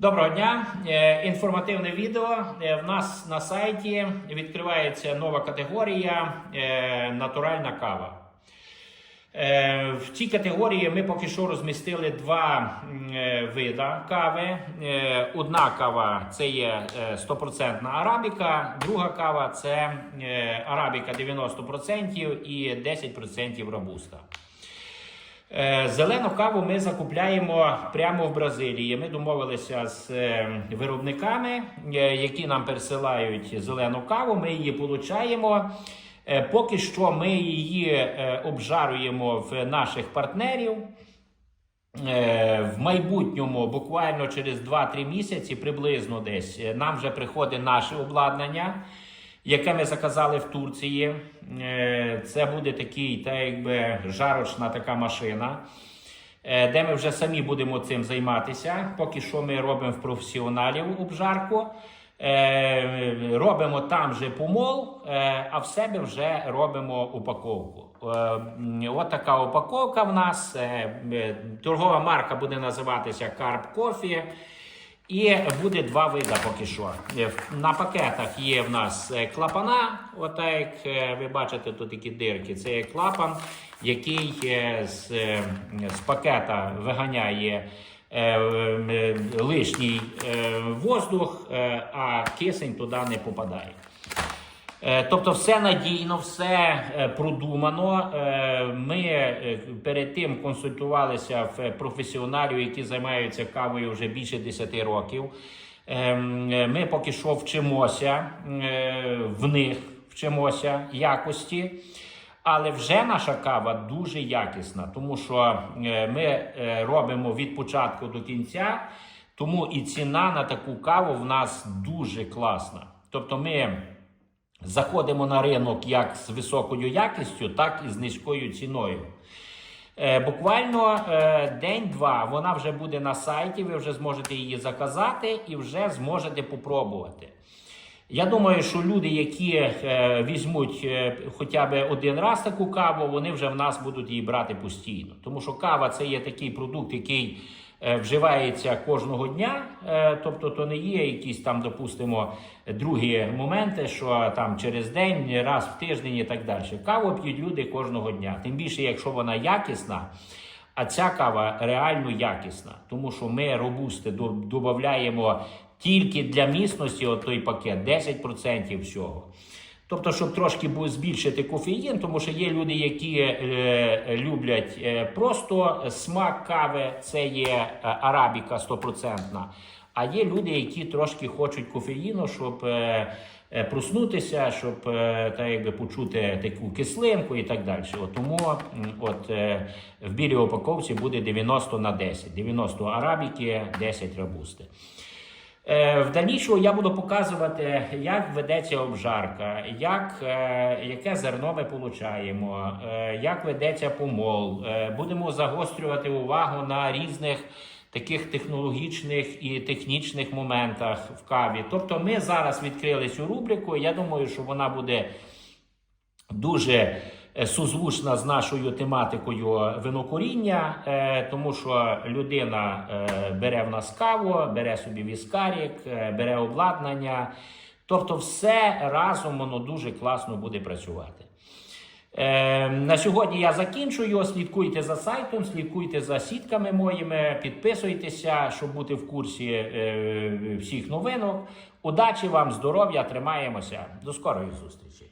Доброго дня! Е, Інформативне відео. Е, В нас на сайті відкривається нова категорія е, натуральна кава. В цій категорії ми поки що розмістили два м, вида кави. Одна кава це є е, 100% арабіка, друга кава це арабіка 90% і 10% робуста. Е, Зелену каву ми закупляємо прямо в Бразилії. Ми домовилися з е, виробниками, е, які нам пересилають зелену каву. Ми її получаємо. Поки що ми її обжарюємо в наших партнерів. В майбутньому, буквально через 2-3 місяці, приблизно десь, нам вже приходить наше обладнання, яке ми заказали в Турції. Е, Це буде такий, та якби жарочна така машина, е, де ми вже самі будемо цим займатися. Поки що ми робимо в професіоналів обжарку. Е, Робимо там же помол, а в себе вже робимо упаковку. От така упаковка в нас. Торгова марка буде називатися Carb Coffee. І буде два види поки що. Е, На пакетах є в нас е, клапана. Ота як е, ви бачите, тут такі дирки. Це є клапан, який з, з пакета виганяє лишній воздух, а кисень туди не попадає. Е, Тобто, все надійно, все е, продумано. Е, Ми перед тим консультувалися в професіоналів, які займаються кавою вже більше 10 років. Ем, Ми поки що вчимося в них, вчимося якості. Але вже наша кава дуже якісна, тому що ми робимо від початку до кінця, тому і ціна на таку каву в нас дуже класна. Тобто ми заходимо на ринок як з високою якістю, так і з низькою ціною. Е, Буквально е, день-два вона вже буде на сайті, ви вже зможете її заказати і вже зможете попробувати. Я думаю, що люди, які е, візьмуть хоча б один раз таку каву, вони вже в нас будуть її брати постійно. Тому що кава це є такий продукт, який вживається кожного дня. Е, тобто, то не є якісь там, допустимо, другі моменти, що там через день, раз в тиждень і так далі. Каву п'ють люди кожного дня. Тим більше, якщо вона якісна. А ця кава реально якісна, тому що ми робусти до- додаємо тільки для міцності от той пакет 10% всього. Тобто, щоб трошки збільшити кофеїн, тому що є люди, які е, люблять е, просто смак кави, це є е, арабіка 100%. А є люди, які трошки хочуть кофеїну, щоб е, е, проснутися, щоб е, та, якби, почути таку кислинку і так далі. От тому от, е, в білій упаковці буде 90 на 10. 90 арабіки, 10 рабусти. Е, В дальнішому я буду показувати, як ведеться обжарка, як, е, яке зерно ми получаємо, е, як ведеться помол. Будемо загострювати увагу на різних таких технологічних і технічних моментах в каві. Тобто, ми зараз відкрили цю рубрику. Я думаю, що вона буде дуже е, созвучна з нашою тематикою винокуріння, е, тому що людина е, бере в нас каву, бере собі віскарік, бере обладнання. Тобто, все разом воно дуже класно буде працювати. На сьогодні я закінчую. Слідкуйте за сайтом, слідкуйте за сітками моїми, підписуйтеся, щоб бути в курсі всіх новинок. Удачі вам, здоров'я, тримаємося. До скорої зустрічі!